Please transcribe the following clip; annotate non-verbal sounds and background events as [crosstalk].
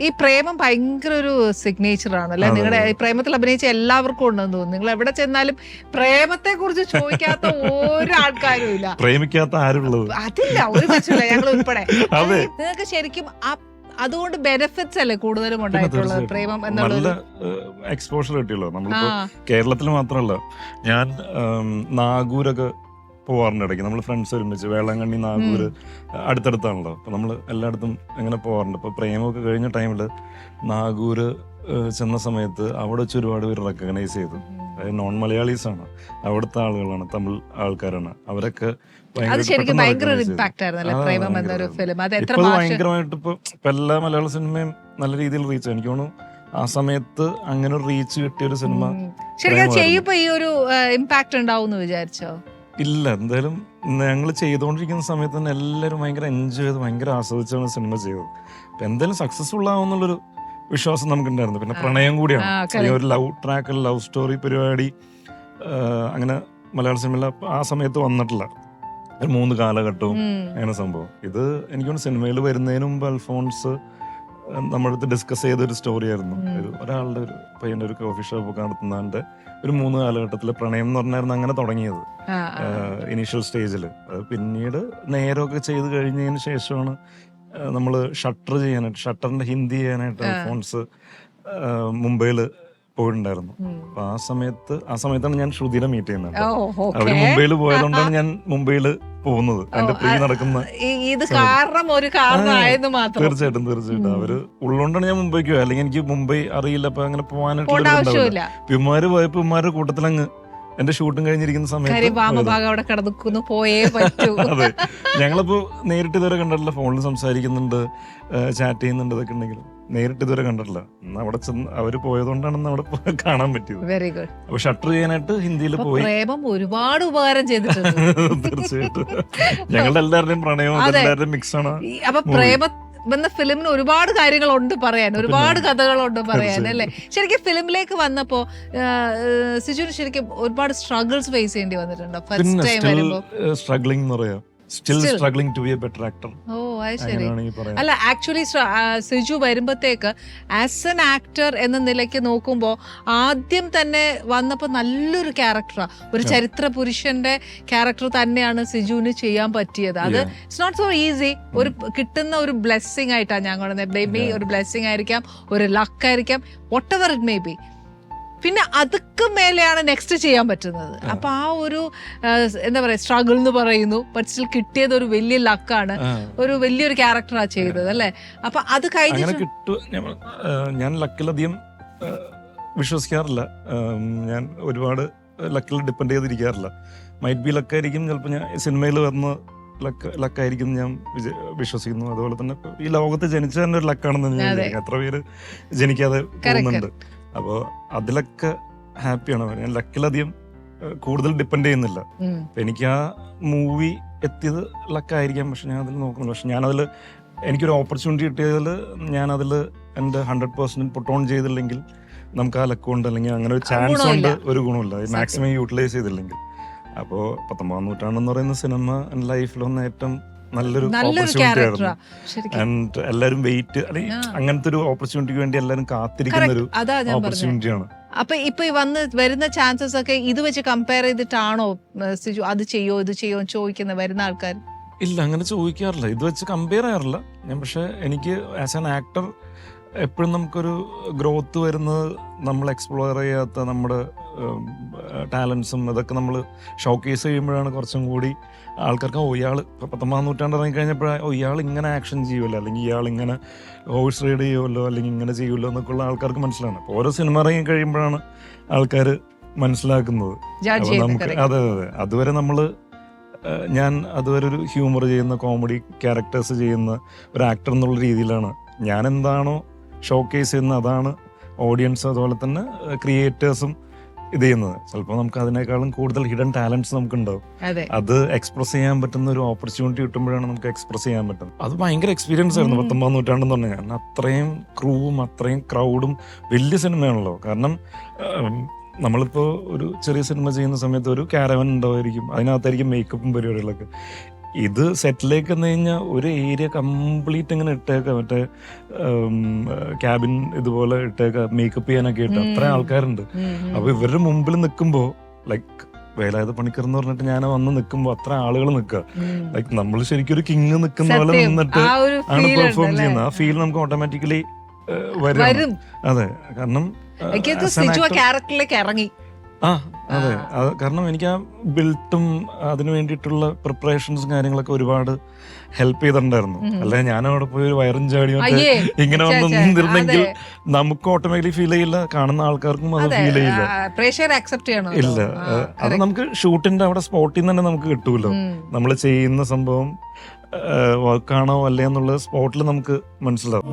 ഈ പ്രേമം ഭയങ്കര ഒരു സിഗ്നേച്ചർ ആണ് അല്ലെ നിങ്ങളുടെ പ്രേമത്തിൽ അഭിനയിച്ച എല്ലാവർക്കും ഉണ്ടെന്ന് തോന്നുന്നു. നിങ്ങൾ എവിടെ ചെന്നാലും പ്രേമത്തെ കുറിച്ച് ചോദിക്കാത്ത ഒരു ആൾക്കാരും ഇല്ല. പ്രേമിക്കാത്ത ആരുള്ളത്? അതില്ല ഒരു പറ്റില്ല ഞങ്ങൾ ഉൾപ്പെടെ. നിങ്ങൾക്ക് ശരിക്കും ആ- അതുകൊണ്ട് ബെനിഫിറ്റ്സ് അല്ലേ കൂടുതലും ഉണ്ടായിട്ടുള്ളത് പ്രേമം എന്നുള്ളത്? എക്സ്പോഷർ കിട്ടിയല്ലോ നമ്മൾ നമ്മളിപ്പോ കേരളത്തിൽ മാത്രമല്ല ഞാൻ നാഗൂരൊക്കെ പോവാറുണ്ട് ഇടയ്ക്ക് നമ്മൾ ഫ്രണ്ട്സ് ഒരുമിച്ച് വേളാങ്കണ്ണി നാഗൂർ അടുത്തടുത്താണല്ലോ. അപ്പൊ നമ്മൾ എല്ലായിടത്തും ഇങ്ങനെ പോവാറുണ്ട്. ഇപ്പൊ പ്രേമൊക്കെ കഴിഞ്ഞ ടൈമിൽ നാഗൂർ ചെന്ന സമയത്ത് അവിടെ വെച്ച് ഒരുപാട് പേര് റെക്കഗ്നൈസ് ചെയ്തു. അതായത് നോൺ മലയാളീസ് ആണ്. അവിടുത്തെ ആളുകളാണ് തമിഴ് ആൾക്കാരാണ്. അവരൊക്കെ ഭയങ്കരമായിട്ട് ഇപ്പൊ എല്ലാ മലയാള സിനിമയും നല്ല രീതിയിൽ റീച്ച് എനിക്ക് തോന്നുന്നു ആ സമയത്ത് അങ്ങനെ റീച്ച് കിട്ടിയ ഒരു സിനിമ. ശരിക്കും ചെയ്യുമ്പോ ഈ ഒരു ഇമ്പാക്ട് ഉണ്ടാവും വിചാരിച്ചോ? ഇല്ല എന്തായാലും ഞങ്ങൾ ചെയ്തുകൊണ്ടിരിക്കുന്ന സമയത്ത് തന്നെ എല്ലാവരും ഭയങ്കര എൻജോയ് ചെയ്ത് ഭയങ്കര ആസ്വദിച്ചാണ് സിനിമ ചെയ്തത്. അപ്പൊ എന്തായാലും സക്സസ്ഫുൾ ആവുന്നുള്ളൊരു വിശ്വാസം നമുക്കുണ്ടായിരുന്നു. പിന്നെ. പ്രണയം കൂടിയാണ്. ഈ ഒരു ലവ് ട്രാക്ക് ലവ് സ്റ്റോറി പരിപാടി അങ്ങനെ മലയാള സിനിമയിൽ ആ സമയത്ത് വന്നിട്ടില്ല. ഒരു മൂന്ന് കാലഘട്ടവും അങ്ങനെ സംഭവം. ഇത് എനിക്ക് തോന്നുന്നു സിനിമയിൽ വരുന്നതിന് മുമ്പ് അൽഫോൺസ് നമ്മുടെ അടുത്ത് ഡിസ്കസ് ചെയ്ത ഒരു സ്റ്റോറി ആയിരുന്നു ഒരു ഒരാളുടെ ഒരു പയ്യന്റെ ഒരു കോഫി ഷോപ്പ് ഒക്കെ നടത്തുന്നതിന്റെ ഒരു മൂന്ന് കാലഘട്ടത്തിലെ പ്രണയം എന്ന് പറഞ്ഞായിരുന്നു അങ്ങനെ തുടങ്ങിയത്. ഇനീഷ്യൽ സ്റ്റേജിൽ പിന്നീട് നേരമൊക്കെ ചെയ്ത് കഴിഞ്ഞതിന് ശേഷമാണ് നമ്മൾ ഷട്ടർ ചെയ്യാനായിട്ട് ഷട്ടറിന്റെ ഹിന്ദി ചെയ്യാനായിട്ട് ഫോൺസ് അൽഫോൺസ് മുംബൈയിൽ പോയിട്ടുണ്ടായിരുന്നു. അപ്പൊ ആ സമയത്ത് ആ സമയത്താണ് ഞാൻ ശ്രുതിനെ മീറ്റ് ചെയ്യുന്നത്. അവർ മുംബൈയിൽ പോയതുകൊണ്ടാണ് ഞാൻ മുംബൈയിൽ പോകുന്നത്. എന്റെ പ്രീ നടക്കുന്ന ഇത് കാരണം ഒരു കാരണമായെന്ന് മാത്രം. തീർച്ചയായിട്ടും തീർച്ചയായിട്ടും. അവർ ഉള്ളോണ്ടാണ് ഞാൻ മുംബൈക്ക് പോയത് അല്ലെങ്കിൽ എനിക്ക് മുംബൈ അറിയില്ല അപ്പൊ അങ്ങനെ പോകാനായിട്ട് പിമാര് പോയപ്പോ പിമാരുടെ കൂട്ടത്തിലങ്ങ് എന്റെ ഷൂട്ടും കഴിഞ്ഞിരിക്കുന്ന സമയത്ത് പോയേ പറ്റൂ. [laughs] അതെ. ഞങ്ങളിപ്പോ നേരിട്ട് ഇതുവരെ കണ്ടിട്ടില്ല. ഫോണിൽ സംസാരിക്കുന്നുണ്ട് ചാറ്റ് ചെയ്യുന്നുണ്ട് ഇതൊക്കെ ഉണ്ടെങ്കിലും. നേരിട്ട് ഇതുവരെ കണ്ടിട്ടില്ല. ഇന്ന് അവിടെ ചെന്ന് അവർ പോയതുകൊണ്ടാണ് അവിടെ കാണാൻ പറ്റിയത്. വെരി ഗുഡ് അപ്പൊ ഷട്ടർ ചെയ്യാനായിട്ട് ഹിന്ദിയിൽ പോയി. പ്രേമം ഒരുപാട് ഉപകാരം ചെയ്തിട്ടുണ്ട്. [laughs] തീർച്ചയായിട്ടും. ഞങ്ങളുടെ എല്ലാവരുടെയും പ്രണയവും അതെ. എല്ലാവരുടെയും മിക്സ് ആണ് ഈ അപ്പൊ പ്രേമ എന്ന ഫിലിമിന് ഒരുപാട് കാര്യങ്ങളുണ്ട് പറയാൻ. ഒരുപാട് കഥകളുണ്ട് പറയാൻ അല്ലെ? ശരിക്കും ഫിലിമിലേക്ക് വന്നപ്പോ സിജുന് ശരിക്കും ഒരുപാട് സ്ട്രഗിൾസ് ഫേസ് ചെയ്യേണ്ടി വന്നിട്ടുണ്ടോ. ഫസ്റ്റ് പിന്നെ ടൈം സ്റ്റിൽ വരുമ്പോ. സ്ട്രഗ്ലിംഗ് എന്ന് പറയാം. Still Still. Struggling to be a better actor oh അത് ശരി അല്ല ആക്ച്വലി സിജു വരുമ്പത്തേക്ക് ആസ് എൻ ആക്ടർ എന്ന നിലയ്ക്ക് നോക്കുമ്പോൾ ആദ്യം തന്നെ വന്നപ്പോൾ നല്ലൊരു ക്യാരക്ടറാണ് ഒരു. ചരിത്ര പുരുഷന്റെ ക്യാരക്ടർ തന്നെയാണ് സിജുവിന് ചെയ്യാൻ പറ്റിയത്. അത്. ഇറ്റ്സ് നോട്ട് സോ ഈസി ഒരു കിട്ടുന്ന ഒരു ബ്ലെസ്സിങ് ആയിട്ടാണ് ഞാൻ കാണുന്നത്. മേ ബി ഒരു ബ്ലെസ്സിങ് ആയിരിക്കാം ഒരു ലക്ക് ആയിരിക്കാം whatever it may be പിന്നെ അതൊക്കെ മേലെയാണ് നെക്സ്റ്റ് ചെയ്യാൻ പറ്റുന്നത്. അപ്പൊ ആ ഒരു എന്താ പറയാ സ്ട്രഗിൾ എന്ന് പറയുന്നു. ബട്ട് സ്റ്റിൽ കിട്ടിയത് ഒരു വലിയ ലക്കാണ് ഒരു വലിയൊരു ക്യാരക്ടറാ ചെയ്തത് അല്ലെ? അപ്പൊ അത് കഴിഞ്ഞിട്ട് ഞാൻ ലക്കിലധികം വിശ്വസിക്കാറില്ല. ഞാൻ ഒരുപാട് ലക്കിൽ ഡിപ്പെൻഡ് ചെയ്തിരിക്കാറില്ല. മൈറ്റ് ബി ലക്കായിരിക്കും ചിലപ്പോൾ ഞാൻ സിനിമയിൽ വന്ന് ലക്ക് ലക്കായിരിക്കും ഞാൻ വിശ്വസിക്കുന്നു. അതുപോലെ തന്നെ ഈ ലോകത്ത് ജനിച്ച തന്നെ ഒരു ലക്കാണെന്ന് ഞാൻ. എത്ര പേര് ജനിക്കാതെ പോകുന്നുണ്ട്. അപ്പോൾ അതിലൊക്കെ ഹാപ്പിയാണ്. ഞാൻ ലക്കിലധികം കൂടുതൽ ഡിപ്പെൻഡ് ചെയ്യുന്നില്ല. എനിക്ക് ആ മൂവി എത്തിയത് ലക്കായിരിക്കാം പക്ഷെ ഞാൻ അതിൽ നോക്കുന്നില്ല. പക്ഷെ ഞാനതിൽ എനിക്കൊരു ഓപ്പർച്യൂണിറ്റി കിട്ടിയതിൽ ഞാനതിൽ എന്റെ ഹൺഡ്രഡ് പെർസെന്റ് പുട്ട് ഓൺ ചെയ്തില്ലെങ്കിൽ നമുക്ക് ആ ലക്ക് കൊണ്ട് അല്ലെങ്കിൽ അങ്ങനെ ഒരു ചാൻസ് ഉണ്ട് കൊണ്ട് ഒരു ഗുണമില്ല. മാക്സിമം യൂട്ടിലൈസ് ചെയ്തില്ലെങ്കിൽ. അപ്പോൾ പത്തൊമ്പതാം നൂറ്റാണ്ടെന്ന് പറയുന്ന സിനിമ ലൈഫിലൊന്ന് ഏറ്റവും നല്ലൊരു ഓപ്പർച്യൂണിറ്റി ആയിരുന്നു. ആൻഡ് എല്ലാവരും വെയിറ്റ് അല്ലെങ്കിൽ അങ്ങനത്തെ ഒരു ഓപ്പർച്യൂണിറ്റിക്ക് വേണ്ടി എല്ലാവരും കാത്തിരിക്കുന്ന ഒരു ഓപ്പർച്യൂണിറ്റിയാണ് അപ്പൊ ഇപ്പൊ ഈ വന്ന് വരുന്ന ചാൻസസ് ഒക്കെ ഇത് വെച്ച് കമ്പയർ ചെയ്തിട്ടാണോ സിജു അത് ചെയ്യോ ഇത് ചെയ്യോ ചോദിക്കുന്ന വരുന്ന ആൾക്കാർ? ഇല്ല അങ്ങനെ ചോദിക്കാറില്ല. ഇത് വെച്ച് കമ്പയർ ചെയ്യാറില്ല. ഞാൻ പക്ഷെ എനിക്ക് ആസ് ആൻ ആക്ടർ എപ്പോഴും നമുക്കൊരു ഗ്രോത്ത് വരുന്നത് നമ്മൾ എക്സ്പ്ലോർ ചെയ്യാത്ത നമ്മുടെ ടാലൻസും ഇതൊക്കെ നമ്മൾ ഷോക്കേസ് ചെയ്യുമ്പോഴാണ് കുറച്ചും കൂടി ആൾക്കാർക്ക് ഓ ഇയാൾ ഇപ്പോൾ പത്തൊമ്പതാം നൂറ്റാണ്ട് ഇറങ്ങിക്കഴിഞ്ഞപ്പോഴാണ് ഓ ഇയാൾ ഇങ്ങനെ ആക്ഷൻ ചെയ്യുമല്ലോ അല്ലെങ്കിൽ ഇയാൾ ഇങ്ങനെ ഹോഴ്സ് റൈഡ് ചെയ്യുമല്ലോ അല്ലെങ്കിൽ ഇങ്ങനെ ചെയ്യുമല്ലോ എന്നൊക്കെയുള്ള ആൾക്കാർക്ക് മനസ്സിലാണ്. അപ്പോൾ ഓരോ സിനിമ ഇറങ്ങി കഴിയുമ്പോഴാണ് ആൾക്കാർ മനസ്സിലാക്കുന്നത്. നമുക്ക് അതെ അതെ അതെ. അതുവരെ നമ്മൾ ഞാൻ അതുവരെ ഒരു ഹ്യൂമർ ചെയ്യുന്ന കോമഡി ക്യാരക്ടേഴ്സ് ചെയ്യുന്ന ഒരു ആക്ടർ എന്നുള്ള രീതിയിലാണ് ഞാൻ എന്താണോ ഷോക്കേസ് ചെയ്യുന്നത് അതാണ് ഓഡിയൻസ് അതുപോലെ തന്നെ ക്രിയേറ്റേഴ്സും ഇത് ചെയ്യുന്നത്. ചിലപ്പോൾ നമുക്ക് അതിനേക്കാളും കൂടുതൽ ഹിഡൻ ടാലൻസ് നമുക്ക് ഉണ്ടാവും അതെ എക്സ്പ്രസ് ചെയ്യാൻ പറ്റുന്ന ഒരു ഓപ്പർച്യൂണിറ്റി കിട്ടുമ്പോഴാണ് നമുക്ക് എക്സ്പ്രസ് ചെയ്യാൻ പറ്റുന്നത്. അത് ഭയങ്കര എക്സ്പീരിയൻസ് ആയിരുന്നു. പത്തൊമ്പതാം നൂറ്റാണ്ടെന്ന് പറഞ്ഞാൽ. കാരണം അത്രയും ക്രൂവും അത്രയും ക്രൗഡും വലിയ സിനിമയാണല്ലോ. കാരണം നമ്മളിപ്പോൾ നമ്മളിപ്പോ ഒരു ചെറിയ സിനിമ ചെയ്യുന്ന സമയത്ത് ഒരു കാരവൻ ഉണ്ടാവുമായിരിക്കും. അതിനകത്തായിരിക്കും മേക്കപ്പും പരിപാടികളൊക്കെ. ഇത് സെറ്റിലേക്ക് വന്നു കഴിഞ്ഞാൽ ഒരു ഏരിയ കംപ്ലീറ്റ് ഇങ്ങനെ ഇട്ടേക്ക. മറ്റേ ക്യാബിൻ ഇതുപോലെ ഇട്ടേക്ക. മേക്കപ്പ് ചെയ്യാനൊക്കെ ഇട്ട്. അത്ര ആൾക്കാരുണ്ട്. അപ്പൊ ഇവരുടെ മുമ്പിൽ നിൽക്കുമ്പോൾ ലൈക്ക് വേലായുധ പണിക്കർ എന്ന് പറഞ്ഞിട്ട് ഞാൻ വന്ന് നിൽക്കുമ്പോൾ അത്ര ആളുകൾ നിൽക്കുക ലൈക്ക് നമ്മൾ ശരിക്കും ഒരു കിങ് നിൽക്കുന്ന പോലെ നിന്നിട്ട് ആണ് പെർഫോം ചെയ്യുന്നത്. ആ ഫീൽ നമുക്ക് ഓട്ടോമാറ്റിക്കലി വരും. അതെ. കാരണം ക്യാരക്ടറിലേക്ക് ഇറങ്ങി. ആ അതെ. അത് കാരണം എനിക്ക് ആ ബിൽട്ടും അതിന് വേണ്ടിയിട്ടുള്ള പ്രിപ്പറേഷൻസും കാര്യങ്ങളൊക്കെ ഒരുപാട് ഹെൽപ്പ് ചെയ്തിട്ടുണ്ടായിരുന്നു. അല്ലെ ഞാൻ അവിടെ പോയി ഒരു വയറും ചാടി ഇങ്ങനെ വന്നിരുന്നെങ്കിൽ വന്ന് നിന്നിരുന്നെങ്കിൽ നമുക്ക് ഓട്ടോമാറ്റിക്കലി ഫീൽ ചെയ്യില്ല കാണുന്ന ആൾക്കാർക്കും അത് ഫീൽ ചെയ്യില്ല. പ്രേക്ഷകർ അക്സെപ്റ്റ് ചെയ്യണം ഇല്ല. അത് അത് നമുക്ക് ഷൂട്ടിന്റെ അവിടെ സ്പോട്ടിൽ നിന്ന് തന്നെ നമുക്ക് കിട്ടൂല്ലോ. നമ്മൾ ചെയ്യുന്ന സംഭവം വർക്കാണോ അല്ലേ എന്നുള്ളത് സ്പോട്ടിൽ നമുക്ക് മനസ്സിലാവും.